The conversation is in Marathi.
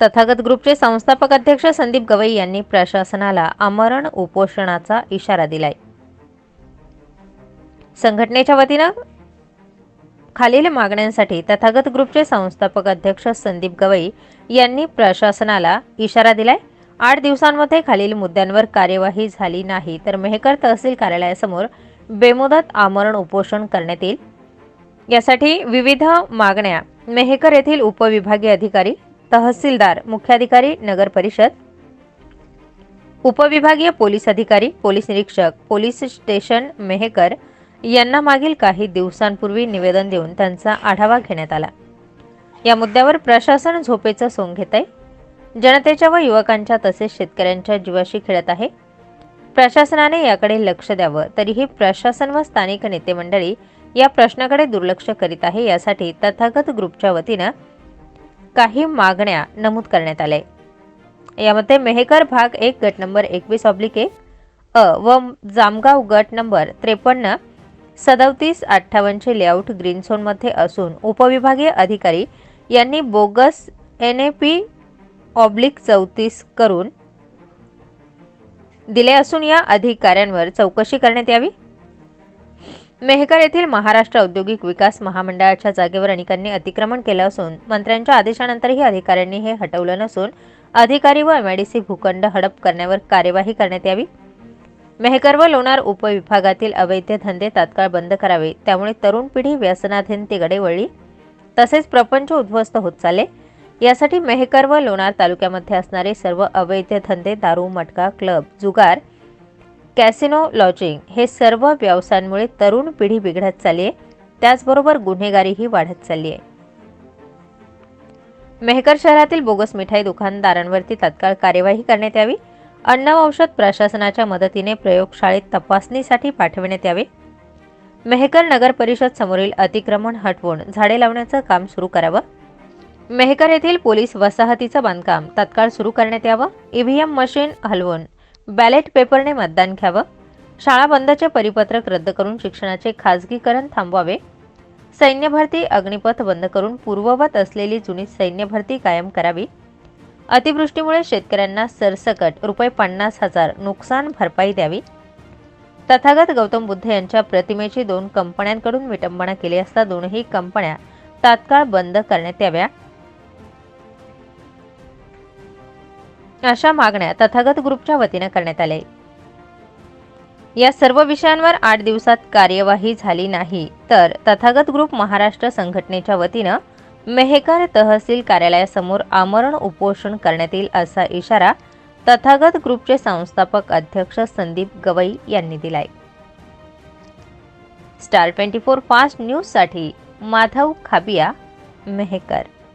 तथागत ग्रुपचे संस्थापक अध्यक्ष संदीप गवई यांनी प्रशासनाला आमरण उपोषणाचा इशारा दिलाय. संघटनेच्या वतीनं खालील मागण्यांसाठी तथागत ग्रुपचे संस्थापक अध्यक्ष संदीप गवई यांनी प्रशासनाला इशारा दिलाय. आठ दिवसांमध्ये खालील मुद्द्यांवर कार्यवाही झाली नाही तर मेहकर तहसील कार्यालयासमोर बेमुदत आमरण उपोषण करण्यात येईल. यासाठी विविध मागण्या मेहकर येथील उपविभागीय अधिकारी तहसीलदार मुख्याधिकारी नगर परिषद. उपविभागीय पोलीस अधिकारी पोलीस निरीक्षक पोलीस स्टेशन मेहकर यांना मागील काही दिवसांपूर्वी निवेदन देऊन त्यांचा आढावा घेण्यात आला. या मुद्द्यावर प्रशासन झोपेचं सोंग घेत आहे जनतेच्या व युवकांच्या तसेच शेतकऱ्यांच्या जीवाशी खेळत आहे. प्रशासनाने याकडे लक्ष द्यावं तरीही प्रशासन व स्थानिक नेते मंडळी या प्रश्नाकडे दुर्लक्ष करीत आहे यासाठी तथागत ग्रुपच्या वतीनं काही मागण्या नमूद करण्यात आल्या. यामध्ये मेहकर भाग एक गट नंबर एकवीस ऑब्लिक एक अ व जामगाव गट नंबर त्रेपन्न सदतीस अठ्ठावन्नचे लेआउट ग्रीन झोनमध्ये असून उपविभागीय अधिकारी यांनी bogus N A P oblique चौतीस करून दिले असून या अधिकाऱ्यांवर चौकशी करण्यात यावी? मेहकर येथील महाराष्ट्र औद्योगिक विकास महामंडळाच्या जागेवर अनेकांनी अतिक्रमण केलं असून मंत्र्यांच्या आदेशानंतरही अधिकाऱ्यांनी हे हटवलं नसून अधिकारी व एमआयडीसी भूखंड हडप करण्यावर कार्यवाही करण्यात यावी. मेहकर व लोणार उपविभागातील अवैध धंदे तात्काळ बंद करावे त्यामुळे तरुण पिढी व्यसनाधीनतेकडे वळली. तसेच प्रपंच उद्ध्वस्त होत चालले. यासाठी मेहकर व लोणार तालुक्यामध्ये असणारे सर्व अवैध धंदे दारू मटका क्लब जुगार कॅसिनो लॉजिंग हे सर्व व्यवसायांमुळे तरुण पिढी बिघडत चालली आहे त्याचबरोबर गुन्हेगारीही वाढत चालली आहे मेहकर शहरातील बोगस मिठाई दुकानदारांवरती तात्काळ कार्यवाही करण्यात यावी. अन्न औषध प्रशासनाच्या मदतीने प्रयोगशाळेत तपासणीसाठी पाठविण्यात यावे. मेहकर नगर परिषद समोरील अतिक्रमण हटवून झाडे लावण्याचं काम सुरू करावं. मेहकर येथील पोलीस वसाहतीचं बांधकाम तात्काळ सुरू करण्यात यावं. ईव्हीएम मशीन हलवून बॅलेट पेपरने मतदान घ्यावं शाळा बंदचे परिपत्रक रद्द करून शिक्षणाचे खाजगीकरण थांबवावे सैन्य भरती अग्निपथ बंद करून पूर्ववत असलेली जुनी सैन्य भरती कायम करावी अतिवृष्टीमुळे शेतकऱ्यांना सरसकट रुपये पन्नास हजार नुकसान भरपाई द्यावी तथागत गौतम बुद्ध यांच्या प्रतिमेची दोन कंपन्यांकडून विटंबना केली असता दोनही कंपन्या तात्काळ बंद करण्यात याव्या अशा मागण्या तथागत ग्रुपच्या वतीनं करण्यात आल्या या सर्व विषयांवर आठ दिवसात कार्यवाही झाली नाही तर तथागत ग्रुप महाराष्ट्र संघटनेच्या वतीनं मेहकर तहसील कार्यालयासमोर आमरण उपोषण करण्यात येईल असा इशारा तथागत ग्रुपचे संस्थापक अध्यक्ष संदीप गवई यांनी दिलाय. स्टार ट्वेंटी फोर फास्ट न्यूजसाठी माधव खाबिया मेहकर.